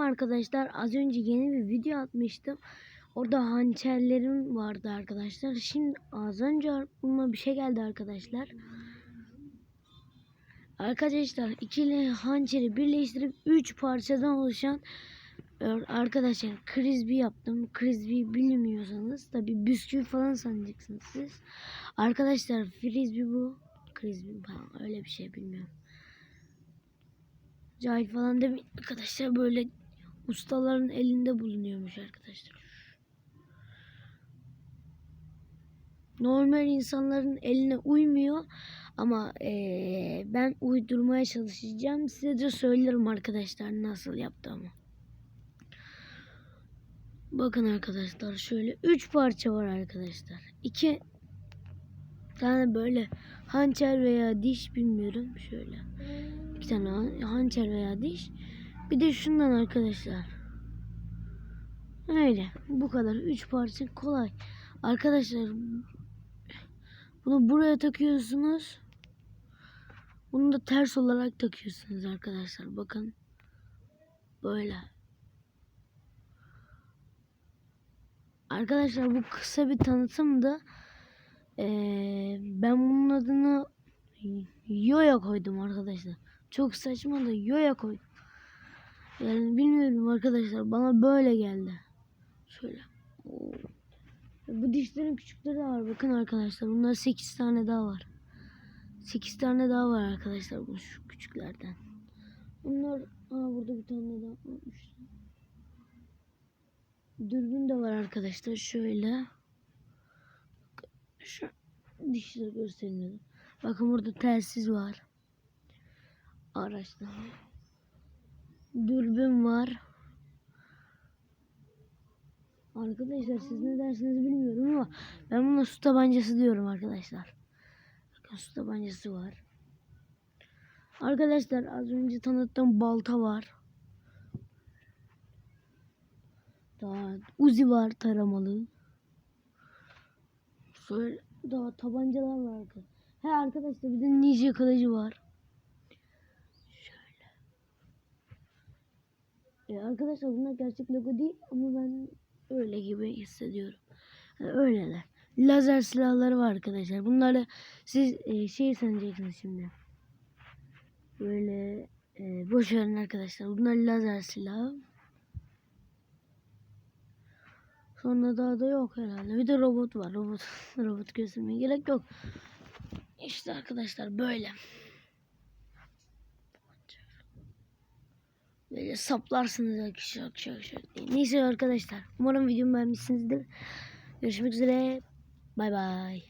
Merhaba arkadaşlar. Az önce yeni bir video atmıştım. Orada hançerlerim vardı arkadaşlar. Şimdi az önce aklıma bir şey geldi arkadaşlar. Arkadaşlar ikili hançeri birleştirip 3 parçadan oluşan e, arkadaşlar frisbee yaptım. Frisbee bilmiyorsanız tabi bisküvi falan sanacaksınız siz. Arkadaşlar frisbee bu. Frisbee falan öyle bir şey bilmiyorum. Cahil falan demeyin arkadaşlar böyle ustaların elinde bulunuyormuş arkadaşlar. Normal insanların eline uymuyor ama eee, ben uydurmaya çalışacağım. Size de söylerim arkadaşlar nasıl yaptığımı. Bakın arkadaşlar şöyle 3 parça var arkadaşlar. 2 tane böyle hançer veya diş bilmiyorum şöyle. İki tane han- hançer veya diş. Bir de şundan arkadaşlar. Öyle. Bu kadar. Üç parça kolay. Arkadaşlar bunu buraya takıyorsunuz. Bunu da ters olarak takıyorsunuz arkadaşlar. Bakın. Böyle. Arkadaşlar bu kısa bir tanıtımdı. Ee, ben bunun adını Yoya koydum arkadaşlar. Çok saçma da Yoya koydum. Yani bilmiyorum arkadaşlar bana böyle geldi. Şöyle. Bu dişlerin küçükleri de var. Bakın arkadaşlar bunlar 8 tane daha var. 8 tane daha var arkadaşlar bu şu küçüklerden. Bunlar aa burada bir tane daha varmış. Dürbün de var arkadaşlar şöyle. Şu dişleri göstermedim. Bakın burada telsiz var. Araçta. Dürbün var. Arkadaşlar siz ne dersiniz bilmiyorum ama ben buna su tabancası diyorum arkadaşlar. Su tabancası var. Arkadaşlar az önce tanıttığım balta var. Daha uzi var taramalı. Şöyle daha tabancalar var. He arkadaşlar bir de ninja kılıcı var. E arkadaşlar bunlar gerçek logo değil ama ben öyle gibi hissediyorum. Yani öyleler. Lazer silahları var arkadaşlar. Bunları siz e, şey sanacaksınız şimdi. Böyle e, boş verin arkadaşlar. Bunlar lazer silahı. Sonra daha da yok herhalde. Bir de robot var. Robot robot göstermeye gerek yok. İşte arkadaşlar böyle. Böyle saplarsınız arkadaşlar. Diye. Neyse arkadaşlar. Umarım videomu beğenmişsinizdir. Görüşmek üzere. Bay bay.